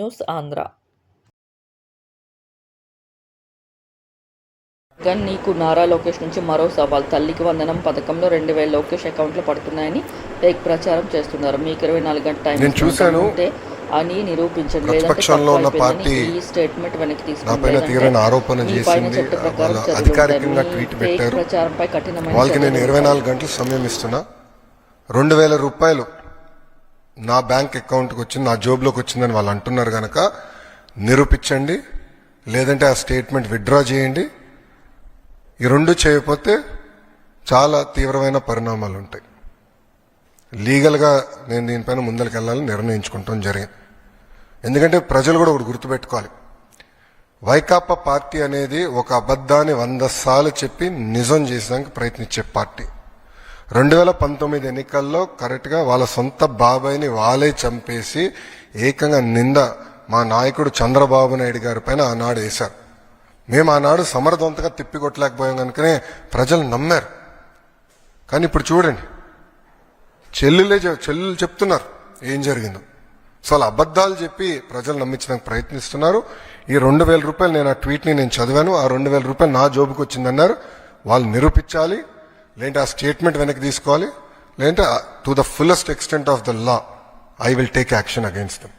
News Andhra Jagan నీకు నారా లోకేష్ నుంచి మరో సవాల్ తల్లికి వందనం పథకంలో రెండు వేల లోకేష్ అకౌంట్లో పడుతున్నాయని ఫేక్ ప్రచారం చేస్తున్నారు మీకు ఇరవై నాలుగు గంటల టైం నేను చూశాను. అని నిరూపించండి ప్రతిపక్షంలో ఉన్న పార్టీ ఈ స్టేట్మెంట్ వెనక్కి తీవ్రమైన ఆరోపణ చేసింది అధికారికంగా. ట్వీట్ పెట్టారు ప్రచారంపై కఠినమైన వాళ్ళకి నేను ఇరవై. నాలుగు గంటలు సమయం ఇస్తున్నా రెండు వేల రూపాయలు నా బ్యాంక్ అకౌంట్కి వచ్చింది నా జోబులోకి వచ్చిందని వాళ్ళు అంటున్నారు కనుక నిరూపించండి. లేదంటే ఆ స్టేట్మెంట్ విత్డ్రా చేయండి. ఈ రెండు చేయకపోతే చాలా తీవ్రమైన పరిణామాలు ఉంటాయి. లీగల్గా నేను దీనిపైన ముందరికి వెళ్ళాలని నిర్ణయించుకుంటాం జరిగింది. ఎందుకంటే ప్రజలు కూడా ఒకటి గుర్తుపెట్టుకోవాలి. వైకాపా పార్టీ అనేది ఒక అబద్ధాన్ని వంద సార్లు చెప్పి నిజం చేసేదానికి ప్రయత్నించే పార్టీ. రెండు వేల పంతొమ్మిది ఎన్నికల్లో కరెక్ట్గా వాళ్ళ సొంత బాబాయ్ని వాళ్ళే చంపేసి ఏకంగా నింద మా నాయకుడు చంద్రబాబు నాయుడు గారి పైన ఆనాడు వేశారు. మేము ఆనాడు సమర్థవంతంగా తిప్పికొట్టలేకపోయాం కనుకనే ప్రజలు నమ్మారు. కానీ ఇప్పుడు చూడండి చెల్లెలే చె- చెల్లెలు చెప్తున్నారు ఏం జరిగిందో. సో అలా అబద్ధాలు చెప్పి ప్రజలు నమ్మించడానికి ప్రయత్నిస్తున్నారు. ఈ రెండు వేల రూపాయలు నేను ఆ ట్వీట్ని నేను చదివాను ఆ రెండు వేల రూపాయలు నా జోబుకి వచ్చిందన్నారు వాళ్ళు నిరూపించాలి లేదంటే ఆ స్టేట్మెంట్ వెనక్కి తీసుకోవాలి లేదంటే to the fullest extent of the law I will take action against them